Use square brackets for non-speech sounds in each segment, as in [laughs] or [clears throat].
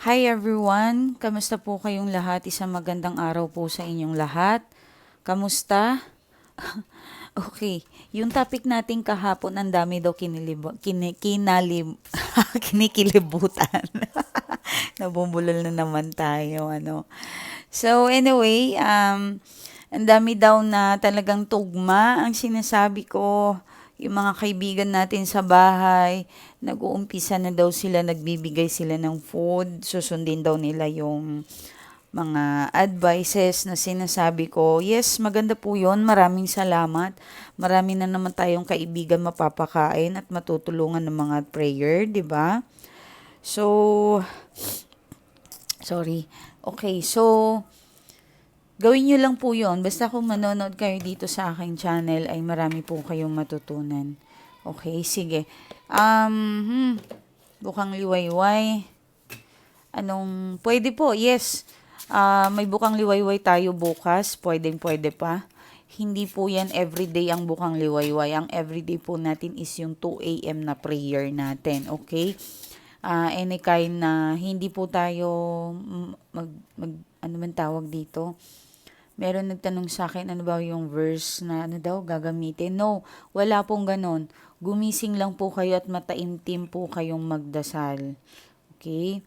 Hi everyone! Kamusta po kayong lahat? Isang magandang araw po sa inyong lahat. Kamusta? [laughs] okay, yung topic natin kahapon, ang dami daw kinilib kin kinalim [laughs] kinikilibutan. [laughs] Nabumbulol na naman tayo, ano. So anyway, um, ang dami daw na talagang tugma ang sinasabi ko yung mga kaibigan natin sa bahay, nag-uumpisa na daw sila, nagbibigay sila ng food, susundin daw nila yung mga advices na sinasabi ko. Yes, maganda po yon Maraming salamat. Marami na naman tayong kaibigan mapapakain at matutulungan ng mga prayer, di ba? So, sorry. Okay, so, Gawin nyo lang po yon Basta kung manonood kayo dito sa aking channel, ay marami po kayong matutunan. Okay, sige. Um, hmm, bukang liwayway. Anong, pwede po, yes. Uh, may bukang liwayway tayo bukas. Pwedeng pwede pa. Hindi po yan everyday ang bukang liwayway. Ang everyday po natin is yung 2 a.m. na prayer natin. Okay? Uh, any kind na hindi po tayo mag, mag ano man tawag dito meron nagtanong sa akin, ano ba yung verse na ano daw gagamitin? No, wala pong ganon. Gumising lang po kayo at mataimtim po kayong magdasal. Okay?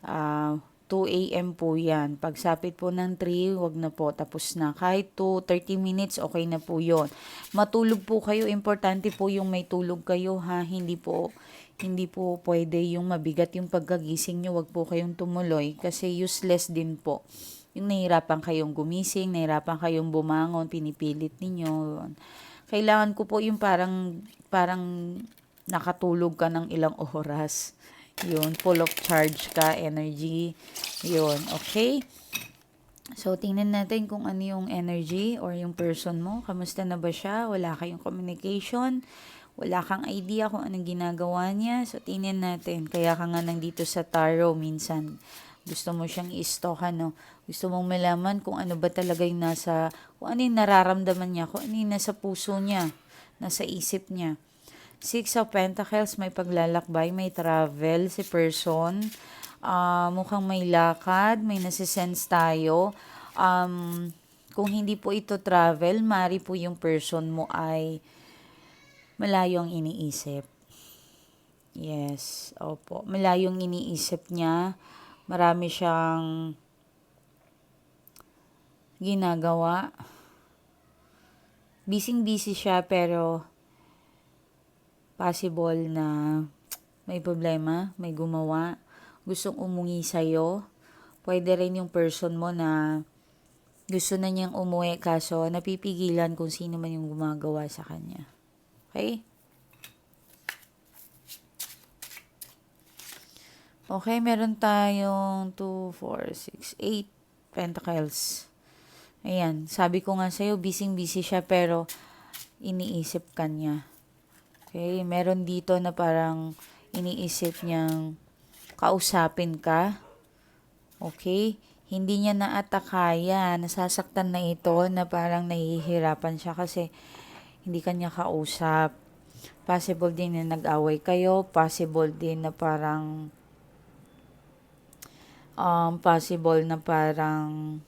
Uh, 2 a.m. po yan. Pagsapit po ng 3, wag na po. Tapos na. Kahit 2, 30 minutes, okay na po yon Matulog po kayo. Importante po yung may tulog kayo ha. Hindi po hindi po pwede yung mabigat yung pagkagising nyo. Wag po kayong tumuloy kasi useless din po yung nahirapan kayong gumising, nahirapan kayong bumangon, pinipilit ninyo. Kailangan ko po yung parang, parang nakatulog ka ng ilang [laughs] oras. Yun, full of charge ka, energy. Yun, okay? So, tingnan natin kung ano yung energy or yung person mo. Kamusta na ba siya? Wala kayong communication? Wala kang idea kung anong ginagawa niya? So, tingnan natin. Kaya ka nga nandito sa tarot minsan gusto mo siyang i-stalk, ano, gusto mong malaman kung ano ba talaga yung nasa, kung ano yung nararamdaman niya, kung ano yung nasa puso niya, nasa isip niya. Six of Pentacles, may paglalakbay, may travel si person, uh, mukhang may lakad, may nasisense tayo. Um, kung hindi po ito travel, mari po yung person mo ay malayo ang iniisip. Yes, opo. Malayong iniisip niya marami siyang ginagawa. Bising-busy siya pero possible na may problema, may gumawa, gustong umungi sa'yo. Pwede rin yung person mo na gusto na niyang umuwi kaso napipigilan kung sino man yung gumagawa sa kanya. Okay? Okay, meron tayong 2, 4, 6, 8 pentacles. Ayan, sabi ko nga sa'yo, busy-busy siya pero iniisip ka niya. Okay, meron dito na parang iniisip niyang kausapin ka. Okay, hindi niya naatakaya, nasasaktan na ito na parang nahihirapan siya kasi hindi kanya kausap. Possible din na nag-away kayo, possible din na parang um, possible na parang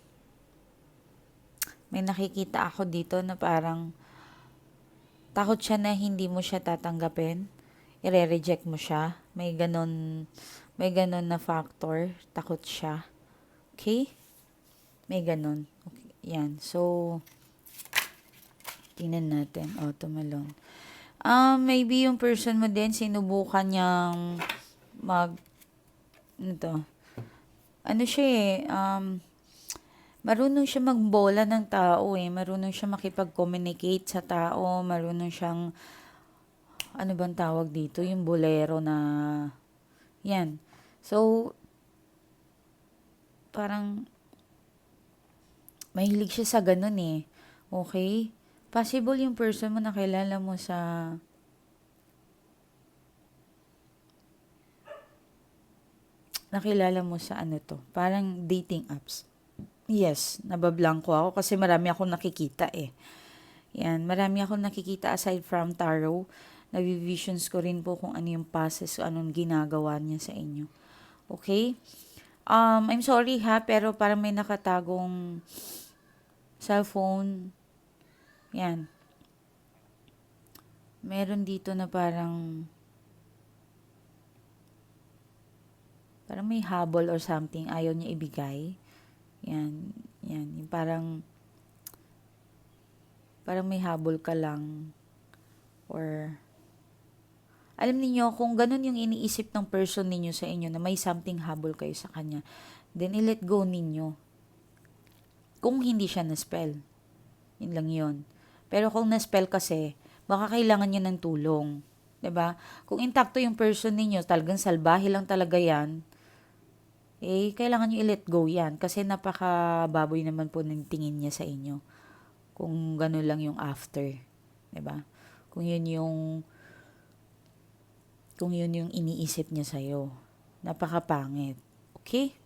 may nakikita ako dito na parang takot siya na hindi mo siya tatanggapin. Ire-reject mo siya. May ganon, may ganon na factor. Takot siya. Okay? May ganon. Okay. Yan. So, tingnan natin. O, oh, tumalon. Um, maybe yung person mo din, sinubukan niyang mag, ano to, ano siya eh, um, marunong siya magbola ng tao eh. Marunong siya makipag-communicate sa tao. Marunong siyang, ano bang tawag dito? Yung bolero na, yan. So, parang, mahilig siya sa ganun eh. Okay? Possible yung person mo nakilala mo sa nakilala mo sa ano to? Parang dating apps. Yes, nabablanko ako kasi marami akong nakikita eh. Yan, marami akong nakikita aside from tarot. Nabivisions ko rin po kung ano yung passes, anong ginagawa niya sa inyo. Okay? Um, I'm sorry ha, pero parang may nakatagong cellphone. Yan. Meron dito na parang parang may habol or something ayaw niya ibigay. Yan, yan, yung parang parang may habol ka lang or alam niyo kung ganun yung iniisip ng person ninyo sa inyo na may something habol kayo sa kanya, then i-let go ninyo. Kung hindi siya na-spell. Yun lang yun. Pero kung na-spell kasi, baka kailangan niya ng tulong. ba? Kung intakto yung person ninyo, talagang salbahe lang talaga yan, eh, kailangan nyo i-let go yan. Kasi napaka-baboy naman po ng tingin niya sa inyo. Kung gano'n lang yung after. ba? Kung yun yung kung yun yung iniisip niya sa'yo. Napakapangit. Okay?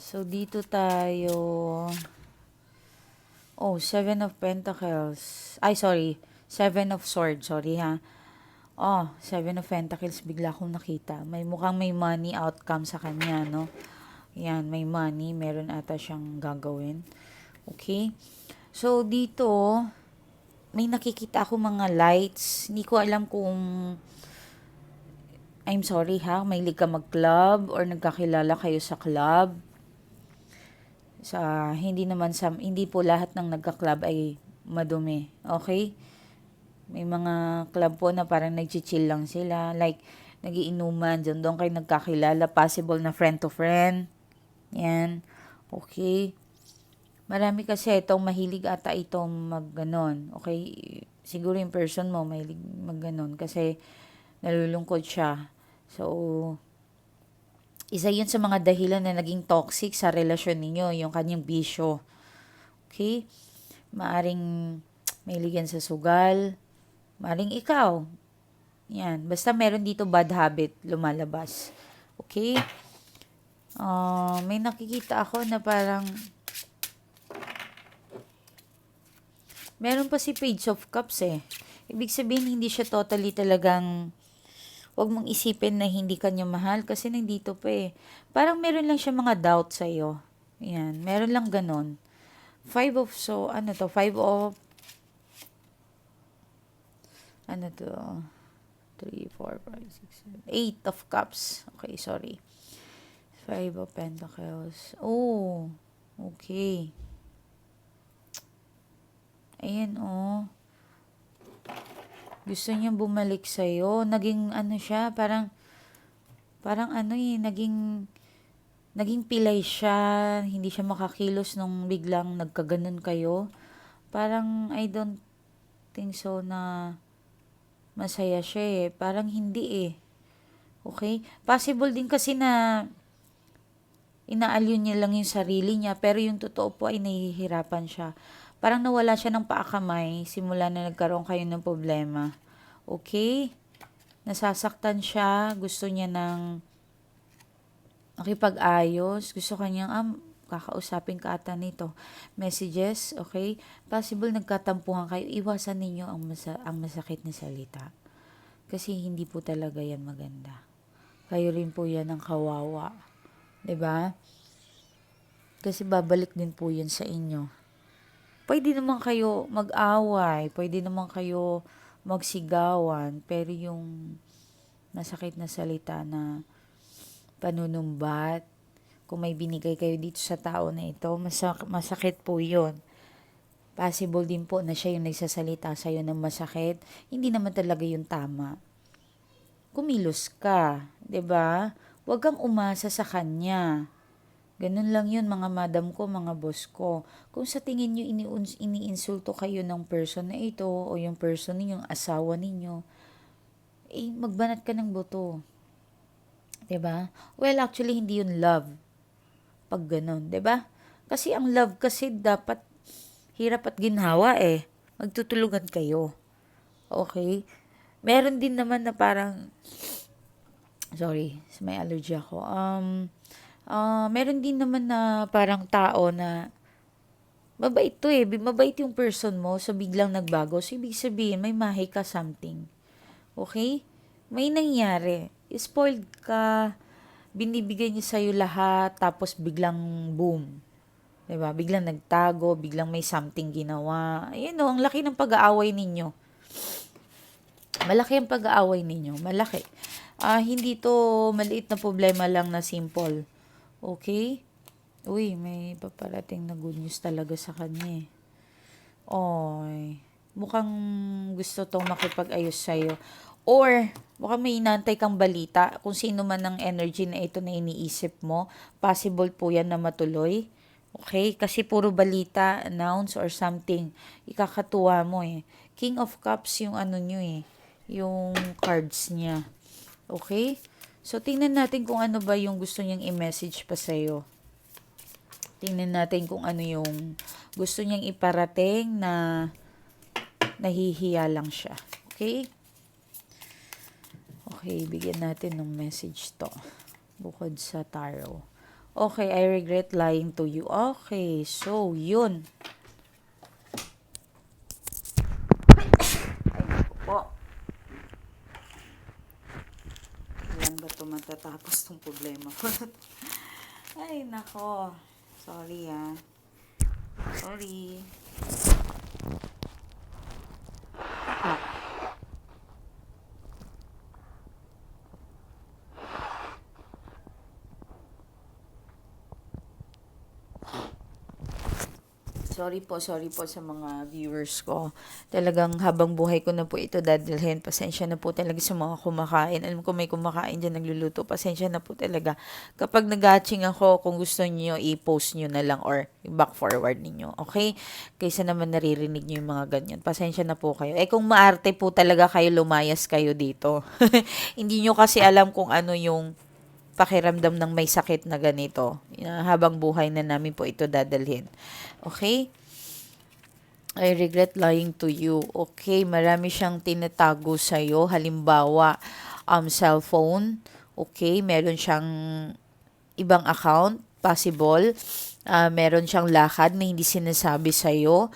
So, dito tayo. Oh, Seven of Pentacles. Ay, sorry. Seven of Swords. Sorry, ha. Oh, Seven of Pentacles. Bigla akong nakita. May mukhang may money outcome sa kanya, no? Yan, may money. Meron ata siyang gagawin. Okay? So, dito, may nakikita ako mga lights. Hindi ko alam kung I'm sorry ha, may ka mag-club or nagkakilala kayo sa club. Sa hindi naman sa hindi po lahat ng nagka-club ay madumi. Okay? May mga club po na parang nagchi-chill lang sila, like nagiinuman, diyan doon kayo nagkakilala, possible na friend to friend. Yan. Okay? Marami kasi itong mahilig ata itong magganon. Okay? Siguro yung person mo mahilig magganon kasi nalulungkot siya. So, isa yun sa mga dahilan na naging toxic sa relasyon ninyo, yung kanyang bisyo. Okay? Maaring mahilig yan sa sugal. Maaring ikaw. Yan. Basta meron dito bad habit lumalabas. Okay? Uh, may nakikita ako na parang meron pa si Page of Cups eh. Ibig sabihin, hindi siya totally talagang Huwag mong isipin na hindi kanya mahal kasi nandito pa eh. Parang meron lang siya mga doubt sa'yo. Yan, meron lang ganon. Five of, so, ano to, five of, ano to, three, four, five, six, seven, eight of cups. Okay, sorry. Five of pentacles. Oh, okay. Ayan, oh gusto niyang bumalik sa iyo. Naging ano siya, parang parang ano eh, naging naging pilay siya, hindi siya makakilos nung biglang nagkaganon kayo. Parang I don't think so na masaya siya eh. Parang hindi eh. Okay? Possible din kasi na inaalyon niya lang yung sarili niya, pero yung totoo po ay nahihirapan siya parang nawala siya ng paakamay simula na nagkaroon kayo ng problema. Okay? Nasasaktan siya, gusto niya ng makipag-ayos, gusto kanyang, ah, kakausapin ka ata nito. Messages, okay? Possible nagkatampuhan kayo, iwasan ninyo ang, masa- ang masakit na salita. Kasi hindi po talaga yan maganda. Kayo rin po yan ang kawawa. ba? Kasi babalik din po yan sa inyo pwede naman kayo mag-away, pwede naman kayo magsigawan, pero yung masakit na salita na panunumbat, kung may binigay kayo dito sa tao na ito, masak- masakit po yun. Possible din po na siya yung nagsasalita sa'yo ng masakit. Hindi naman talaga yung tama. Kumilos ka, ba? Huwag kang umasa sa kanya. Ganun lang yun mga madam ko, mga boss ko. Kung sa tingin nyo ini iniinsulto kayo ng person na ito o yung person ninyong asawa ninyo, eh magbanat ka ng buto. 'Di ba? Well, actually hindi yun love. Pag ganun, 'di ba? Kasi ang love kasi dapat hirap at ginhawa eh. Magtutulugan kayo. Okay? Meron din naman na parang sorry, may allergy ako. Um, uh, meron din naman na parang tao na Mabait to eh. Mabait yung person mo, so biglang nagbago. So, ibig sabihin, may mahi ka something. Okay? May nangyari. Spoiled ka, binibigay niya sa'yo lahat, tapos biglang boom. ba? Biglang nagtago, biglang may something ginawa. Ayun o, ang laki ng pag-aaway ninyo. Malaki ang pag-aaway ninyo. Malaki. Ah, hindi to maliit na problema lang na simple. Okay? Uy, may paparating na good news talaga sa kanya eh. Oy, mukhang gusto tong makipag-ayos sa'yo. Or, mukhang may inantay kang balita kung sino man ang energy na ito na iniisip mo. Possible po yan na matuloy. Okay? Kasi puro balita, announce or something. Ikakatuwa mo eh. King of Cups yung ano nyo eh. Yung cards niya. Okay? So, tingnan natin kung ano ba yung gusto niyang i-message pa sa'yo. Tingnan natin kung ano yung gusto niyang iparating na nahihiya lang siya. Okay? Okay, bigyan natin ng message to. Bukod sa tarot. Okay, I regret lying to you. Okay, so, yun. Ay, po. Ilan ba ito matatapos tong problema ko? [laughs] Ay, nako. Sorry ah. Sorry. Sorry po, sorry po sa mga viewers ko. Talagang habang buhay ko na po ito dadalhin. Pasensya na po talaga sa mga kumakain. Alam ko may kumakain dyan nagluluto. Pasensya na po talaga. Kapag nag-atching ako, kung gusto niyo i-post niyo na lang or back forward niyo Okay? Kaysa naman naririnig niyo yung mga ganyan. Pasensya na po kayo. Eh kung maarte po talaga kayo, lumayas kayo dito. [laughs] Hindi niyo kasi alam kung ano yung pakiramdam ng may sakit na ganito. Uh, habang buhay na namin po ito dadalhin. Okay? I regret lying to you. Okay, marami siyang tinatago sa'yo. Halimbawa, um, cellphone. Okay, meron siyang ibang account, possible. Uh, meron siyang lakad na hindi sinasabi sa'yo.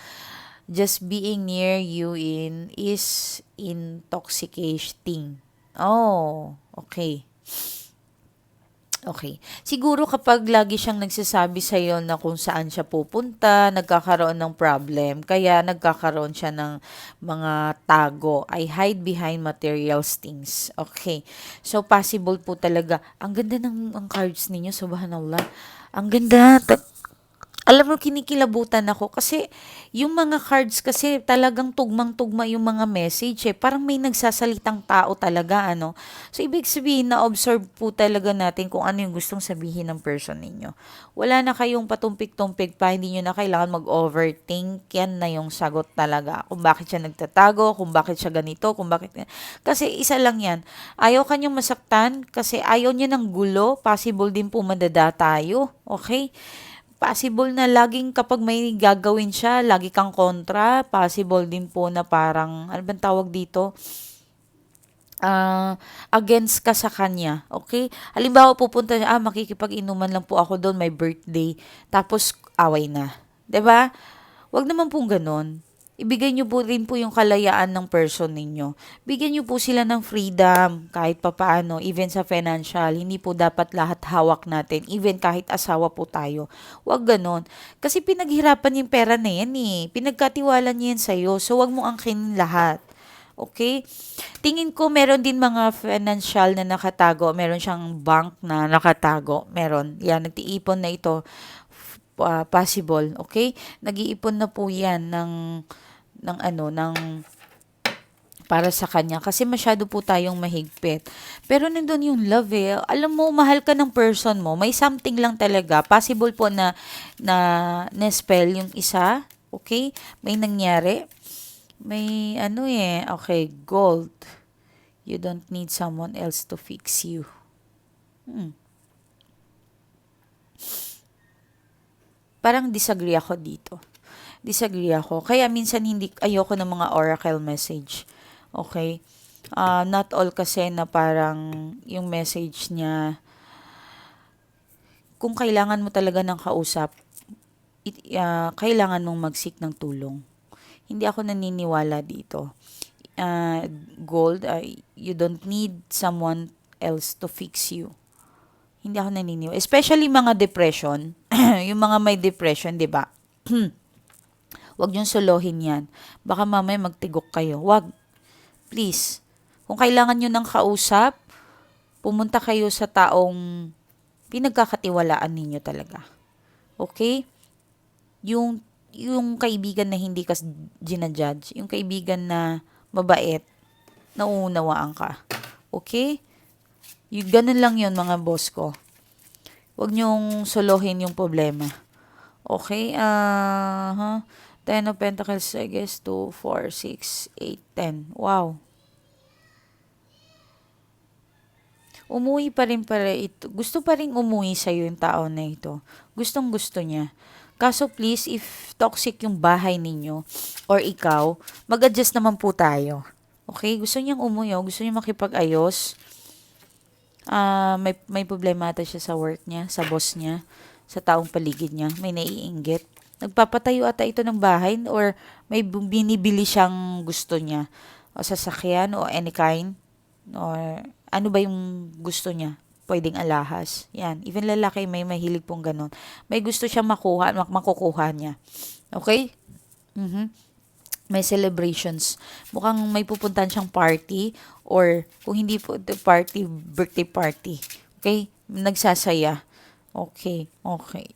Just being near you in is intoxicating. Oh, okay. Okay. Siguro kapag lagi siyang nagsasabi sa iyo na kung saan siya pupunta, nagkakaroon ng problem, kaya nagkakaroon siya ng mga tago. I hide behind material things. Okay. So, possible po talaga. Ang ganda ng ang cards ninyo, subhanallah. Ang ganda alam mo, kinikilabutan ako kasi yung mga cards kasi talagang tugmang-tugma yung mga message eh. Parang may nagsasalitang tao talaga, ano. So, ibig sabihin na observe po talaga natin kung ano yung gustong sabihin ng person ninyo. Wala na kayong patumpik-tumpik pa, hindi nyo na kailangan mag-overthink. Yan na yung sagot talaga. Kung bakit siya nagtatago, kung bakit siya ganito, kung bakit... Kasi isa lang yan. Ayaw kanyang masaktan kasi ayaw niya ng gulo. Possible din po madada tayo. Okay? Possible na laging kapag may gagawin siya, lagi kang kontra. Possible din po na parang, ano bang tawag dito? Uh, against ka sa kanya. Okay? Halimbawa, pupunta siya, ah, makikipag-inuman lang po ako doon, may birthday. Tapos, away na. ba diba? Wag naman pong ganon ibigay nyo po rin po yung kalayaan ng person ninyo. Bigyan nyo po sila ng freedom kahit papaano, even sa financial. Hindi po dapat lahat hawak natin, even kahit asawa po tayo. Huwag ganon. Kasi pinaghirapan yung pera na yan eh. Pinagkatiwala niya yan sa'yo. So, wag mo angkin lahat. Okay? Tingin ko meron din mga financial na nakatago. Meron siyang bank na nakatago. Meron. Yan, nagtiipon na ito uh, possible, okay? Nag-iipon na po 'yan ng ng ano, ng para sa kanya kasi masyado po tayong mahigpit. Pero nandun yung love eh. Alam mo, mahal ka ng person mo. May something lang talaga. Possible po na na na-spell yung isa. Okay? May nangyari. May ano eh. Okay, gold. You don't need someone else to fix you. Hmm. Parang disagree ako dito. Disagree ako. Kaya minsan hindi ayoko ng mga oracle message. Okay? Uh, not all kasi na parang yung message niya kung kailangan mo talaga ng kausap, it- ah, kailangan mong mag-seek ng tulong. Hindi ako naniniwala dito. Ah, gold, ay you don't need someone else to fix you. Hindi ako naniniwala. Especially mga depression. [clears throat] yung mga may depression, di ba? [clears throat] Huwag niyong solohin yan. Baka mamaya magtigok kayo. Huwag. Please. Kung kailangan nyo ng kausap, pumunta kayo sa taong pinagkakatiwalaan ninyo talaga. Okay? Yung, yung kaibigan na hindi ka ginajudge, yung kaibigan na mabait, nauunawaan ka. Okay? Yung ganun lang yun mga boss ko. Huwag niyong solohin yung problema. Okay? Ah, huh? Ten of Pentacles, I guess, 2, 4, 6, 8, 10. Wow. Umuwi pa rin pala ito. Gusto pa rin umuwi sa'yo yung tao na ito. Gustong gusto niya. Kaso please, if toxic yung bahay ninyo or ikaw, mag-adjust naman po tayo. Okay? Gusto niyang umuwi, oh. gusto niya makipag-ayos. Ah, may may problema ata siya sa work niya, sa boss niya, sa taong paligid niya. May naiinggit. Nagpapatayo ata ito ng bahay or may binibili siyang gusto niya. O sasakyan o any kind. Or ano ba yung gusto niya? Pwedeng alahas. Yan. Even lalaki may mahilig pong ganun. May gusto siya makuha, mak- makukuha niya. Okay? Mhm may celebrations. Mukhang may pupuntahan siyang party or kung hindi po party, birthday party. Okay? Nagsasaya. Okay. Okay.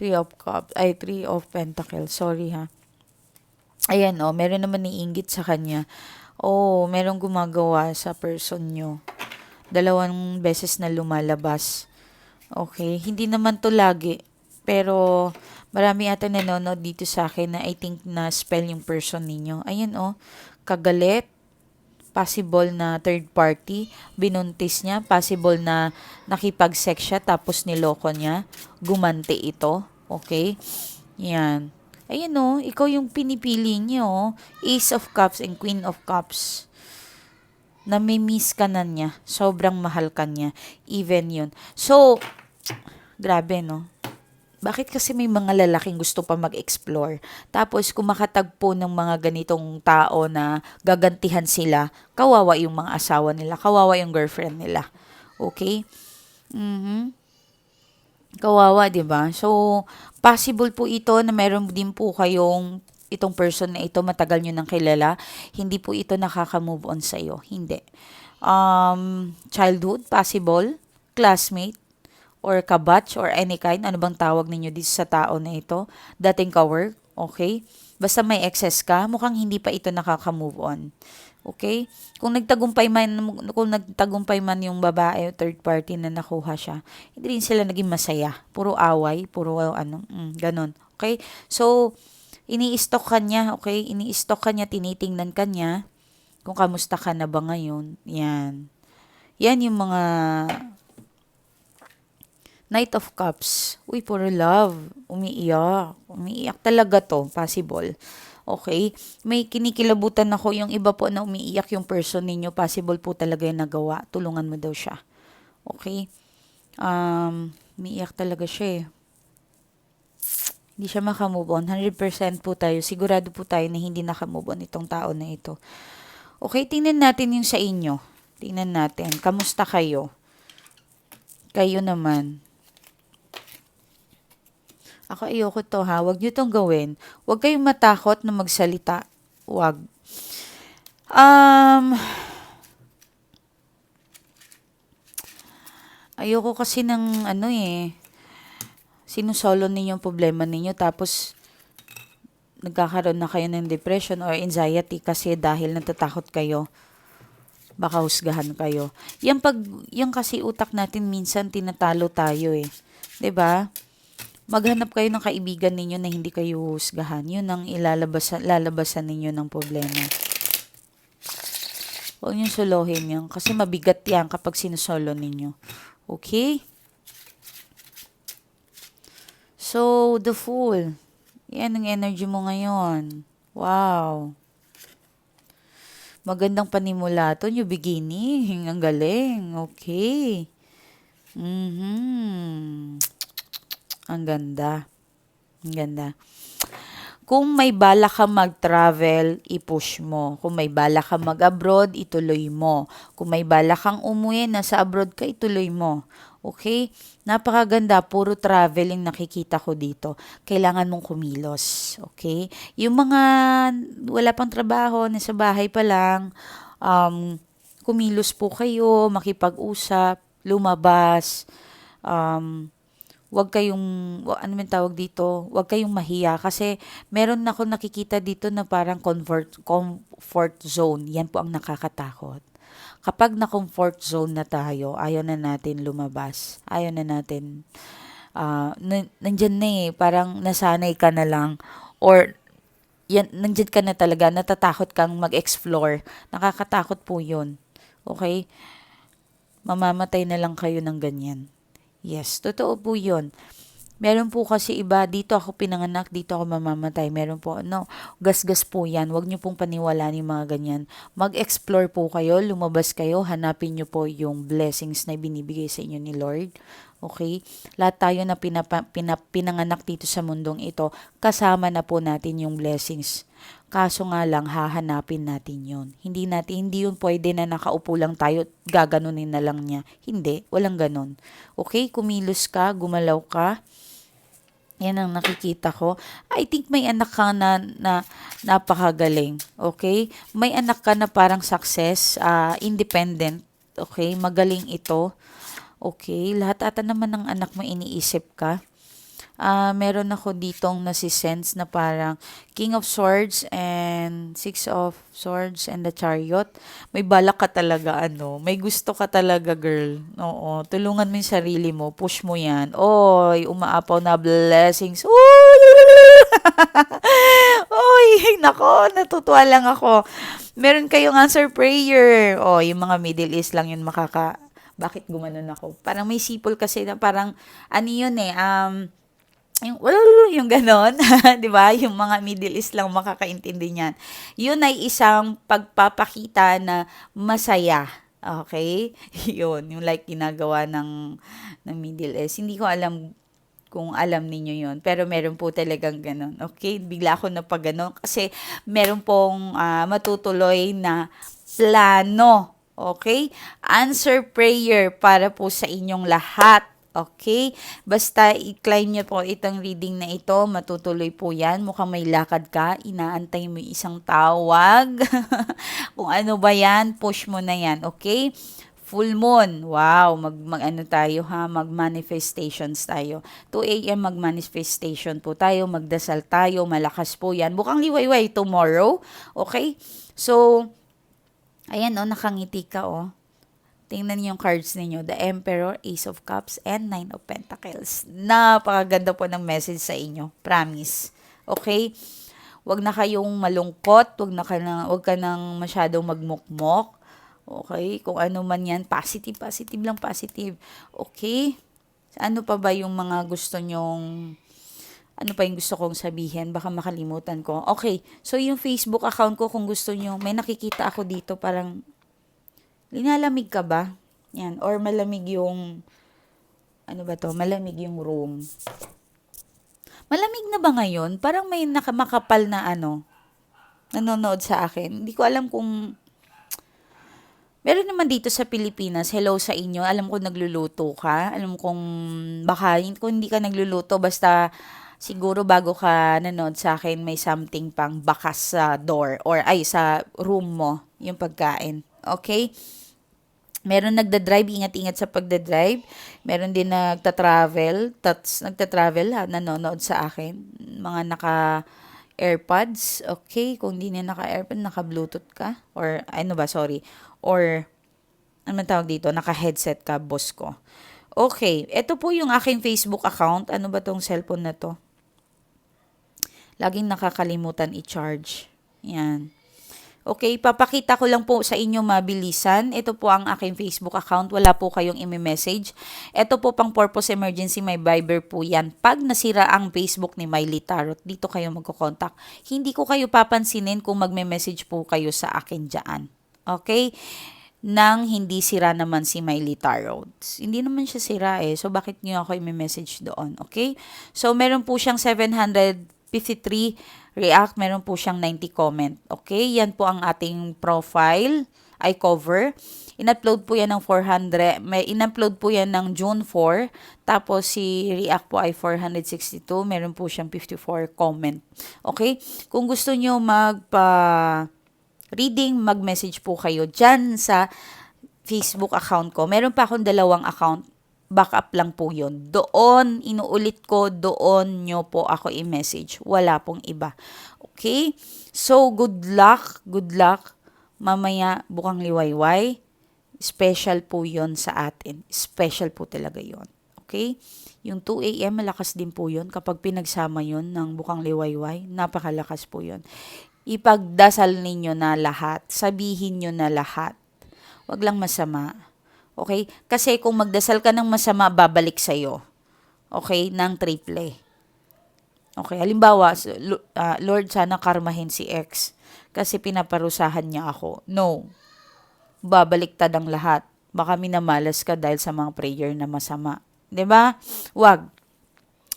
Three of Cups. Ay, Three of Pentacles. Sorry ha. Ayan oh, meron naman niinggit sa kanya. Oh, merong gumagawa sa person nyo. Dalawang beses na lumalabas. Okay, hindi naman to lagi. Pero marami ata nanonood dito sa akin na I think na spell yung person ninyo. Ayan oh, kagalit, possible na third party, binuntis niya, possible na nakipag-sex siya tapos niloko niya, gumante ito, okay? Yan. Ayan oh, ikaw yung pinipili niyo, oh. Ace of Cups and Queen of Cups. Nami-miss ka na niya. Sobrang mahal ka niya. Even yun. So, grabe no. Bakit kasi may mga lalaking gusto pa mag-explore? Tapos kung makatagpo ng mga ganitong tao na gagantihan sila, kawawa yung mga asawa nila, kawawa yung girlfriend nila. Okay? Mhm. Kawawa, 'di ba? So, possible po ito na meron din po kayong itong person na ito matagal nyo nang kilala, hindi po ito nakaka-move on sa iyo. Hindi. Um, childhood, possible. Classmate, or kabatch or any kind, ano bang tawag ninyo dito sa tao na ito, dating ka-work, okay? Basta may excess ka, mukhang hindi pa ito nakaka-move on. Okay? Kung nagtagumpay man kung nagtagumpay man yung babae o third party na nakuha siya, hindi rin sila naging masaya. Puro away, puro ano, mm, ganun. Okay? So, ini-stock ka okay? Ini-stock ka tinitingnan ka niya kung kamusta ka na ba ngayon. Yan. Yan yung mga Knight of Cups. Uy, puro love. Umiiyak. Umiiyak talaga to. Possible. Okay? May kinikilabutan ako yung iba po na umiiyak yung person ninyo. Possible po talaga yung nagawa. Tulungan mo daw siya. Okay? Um, umiiyak talaga siya eh. Hindi siya makamove on. 100% po tayo. Sigurado po tayo na hindi nakamove on itong tao na ito. Okay, tingnan natin yung sa inyo. Tingnan natin. Kamusta kayo? Kayo naman. Ako ayoko to ha. Huwag nyo tong gawin. Huwag kayong matakot na magsalita. Huwag. Um, ayoko kasi ng ano eh. Sinusolo ninyo yung problema ninyo tapos nagkakaroon na kayo ng depression or anxiety kasi dahil natatakot kayo baka husgahan kayo. Yan pag yan kasi utak natin minsan tinatalo tayo eh. 'Di ba? Maghanap kayo ng kaibigan ninyo na hindi kayo husgahan. Yun ang ilalabas lalabasan ninyo ng problema. Huwag niyo solohin yan kasi mabigat yan kapag sinusolo ninyo. Okay? So, the Fool. Yan ang energy mo ngayon. Wow. Magandang panimula to, new beginning. [laughs] Ang galing. Okay. Mhm. Ang ganda. Ang ganda. Kung may bala ka mag-travel, i-push mo. Kung may bala ka mag-abroad, ituloy mo. Kung may bala kang umuwi, nasa abroad ka, ituloy mo. Okay? Napakaganda. Puro traveling nakikita ko dito. Kailangan mong kumilos. Okay? Yung mga wala pang trabaho, nasa bahay pa lang, um, kumilos po kayo, makipag-usap, lumabas, um, wag kayong, ano man tawag dito, wag kayong mahiya kasi meron ako nakikita dito na parang comfort, comfort zone. Yan po ang nakakatakot. Kapag na comfort zone na tayo, ayaw na natin lumabas. Ayaw na natin, na, nandyan na eh, parang nasanay ka na lang or yan, nandyan ka na talaga, natatakot kang mag-explore. Nakakatakot po yun. Okay? Mamamatay na lang kayo ng ganyan. Yes, totoo po yun. Meron po kasi iba, dito ako pinanganak, dito ako mamamatay. Meron po, no, gasgas po yan. Huwag niyo pong paniwalaan yung mga ganyan. Mag-explore po kayo, lumabas kayo, hanapin niyo po yung blessings na binibigay sa inyo ni Lord. Okay? Lahat tayo na pinapa, pinap, pinanganak dito sa mundong ito, kasama na po natin yung blessings. Kaso nga lang, hahanapin natin yun. Hindi natin, hindi yun pwede na nakaupo lang tayo, gaganunin na lang niya. Hindi, walang ganon. Okay, kumilos ka, gumalaw ka. Yan ang nakikita ko. I think may anak ka na, na napakagaling. Okay? May anak ka na parang success, ah, independent. Okay? Magaling ito. Okay? Lahat ata naman ng anak mo iniisip ka ah meron ako ditong nasisense na parang King of Swords and Six of Swords and the Chariot. May balak ka talaga, ano. May gusto ka talaga, girl. Oo. Tulungan mo yung sarili mo. Push mo yan. Oy, umaapaw na blessings. Uy! [laughs] Uy, nako, natutuwa lang ako. Meron kayong answer prayer. Oh, yung mga Middle East lang yun makaka... Bakit gumanon ako? Parang may sipol kasi na parang, ano yun eh, um, yung yung ganon, [laughs] 'di ba? Yung mga Middle East lang makakaintindi niyan. Yun ay isang pagpapakita na masaya. Okay? [laughs] Yun, yung like ginagawa ng ng Middle East. Hindi ko alam kung alam ninyo yon pero meron po talagang ganon. Okay? Bigla ako na pag ganon kasi meron pong ah, matutuloy na plano. Okay? Answer prayer para po sa inyong lahat. Okay? Basta i-claim nyo po itong reading na ito, matutuloy po yan. Mukhang may lakad ka, inaantay mo isang tawag. [laughs] Kung ano ba yan, push mo na yan. Okay? Full moon. Wow, mag, mag ano tayo ha, mag manifestations tayo. 2 a.m. mag manifestation po tayo, magdasal tayo, malakas po yan. Bukang liwayway tomorrow. Okay? So, ayan oh, nakangiti ka oh. Tingnan niyo yung cards ninyo. The Emperor, Ace of Cups, and Nine of Pentacles. Napakaganda po ng message sa inyo. Promise. Okay? Huwag na kayong malungkot. Huwag, na ka na, huwag ka nang masyadong magmukmok. Okay? Kung ano man yan, positive, positive lang, positive. Okay? Ano pa ba yung mga gusto nyong ano pa yung gusto kong sabihin, baka makalimutan ko. Okay, so yung Facebook account ko, kung gusto nyo, may nakikita ako dito, parang, linalamig ka ba? Yan, or malamig yung, ano ba to, malamig yung room. Malamig na ba ngayon? Parang may nakamakapal na ano, nanonood sa akin. Hindi ko alam kung, meron naman dito sa Pilipinas, hello sa inyo, alam ko nagluluto ka, alam kong baka kung hindi ka nagluluto, basta siguro bago ka nanood sa akin, may something pang bakas sa door or ay sa room mo, yung pagkain. Okay? Meron nagda-drive, ingat-ingat sa pagda-drive. Meron din nagta-travel, tats nagta-travel ha, nanonood sa akin. Mga naka AirPods, okay? Kung di na naka-AirPods, naka-Bluetooth ka or ano ba, sorry. Or ano man tawag dito, naka-headset ka, boss ko. Okay, ito po yung aking Facebook account. Ano ba tong cellphone na to? Laging nakakalimutan i-charge. Yan. Okay, papakita ko lang po sa inyo mabilisan. Ito po ang aking Facebook account. Wala po kayong imi-message. Ito po pang purpose emergency, may Viber po yan. Pag nasira ang Facebook ni Miley Tarot, dito kayo magkocontact. Hindi ko kayo papansinin kung magme-message po kayo sa akin dyan. Okay? nang hindi sira naman si Miley Tarot. Hindi naman siya sira eh. So, bakit niyo ako i-message doon? Okay? So, meron po siyang 753 react. Meron po siyang 90 comment. Okay? Yan po ang ating profile ay cover. In-upload po yan ng 400. May in-upload po yan ng June 4. Tapos si React po ay 462. Meron po siyang 54 comment. Okay? Kung gusto nyo magpa reading, mag-message po kayo dyan sa Facebook account ko. Meron pa akong dalawang account. Backup lang po yun. Doon, inuulit ko, doon nyo po ako i-message. Wala pong iba. Okay? So, good luck. Good luck. Mamaya, bukang liwayway. Special po yon sa atin. Special po talaga yon Okay? Yung 2 a.m. malakas din po yon kapag pinagsama yon ng bukang liwayway. Napakalakas po yon Ipagdasal ninyo na lahat. Sabihin nyo na lahat. Huwag lang masama. Okay? Kasi kung magdasal ka ng masama, babalik sa'yo. Okay? Nang triple. Okay? Halimbawa, uh, Lord, sana karmahin si X kasi pinaparusahan niya ako. No babaliktad ang lahat. Baka minamalas ka dahil sa mga prayer na masama. ba? Wag.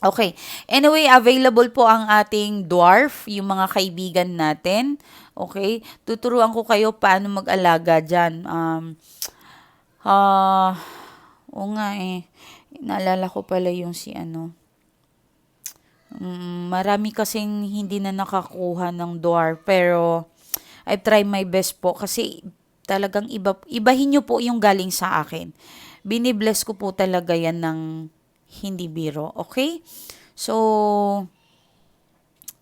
Okay. Anyway, available po ang ating dwarf, yung mga kaibigan natin. Okay? Tuturuan ko kayo paano mag-alaga dyan. Um, uh, o nga eh. Naalala ko pala yung si ano. Um, marami kasing hindi na nakakuha ng dwarf. Pero, I try my best po. Kasi, talagang iba, ibahin nyo po yung galing sa akin. Binibless ko po talaga yan ng hindi biro. Okay? So,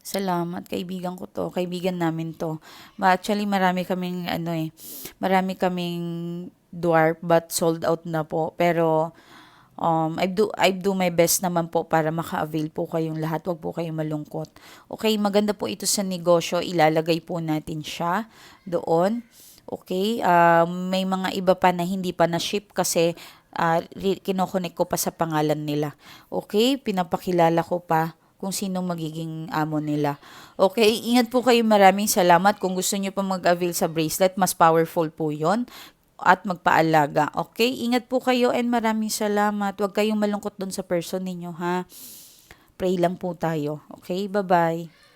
salamat. Kaibigan ko to. Kaibigan namin to. Actually, marami kaming, ano eh, marami kaming dwarf but sold out na po. Pero, um, I do, I do my best naman po para maka-avail po kayong lahat. Huwag po kayong malungkot. Okay, maganda po ito sa negosyo. Ilalagay po natin siya doon. Okay? Uh, may mga iba pa na hindi pa na-ship kasi uh, kinokonek ko pa sa pangalan nila. Okay? Pinapakilala ko pa kung sino magiging amo nila. Okay, ingat po kayo. Maraming salamat. Kung gusto niyo pa mag-avail sa bracelet, mas powerful po yon at magpaalaga. Okay, ingat po kayo and maraming salamat. Huwag kayong malungkot doon sa person ninyo, ha? Pray lang po tayo. Okay, bye-bye.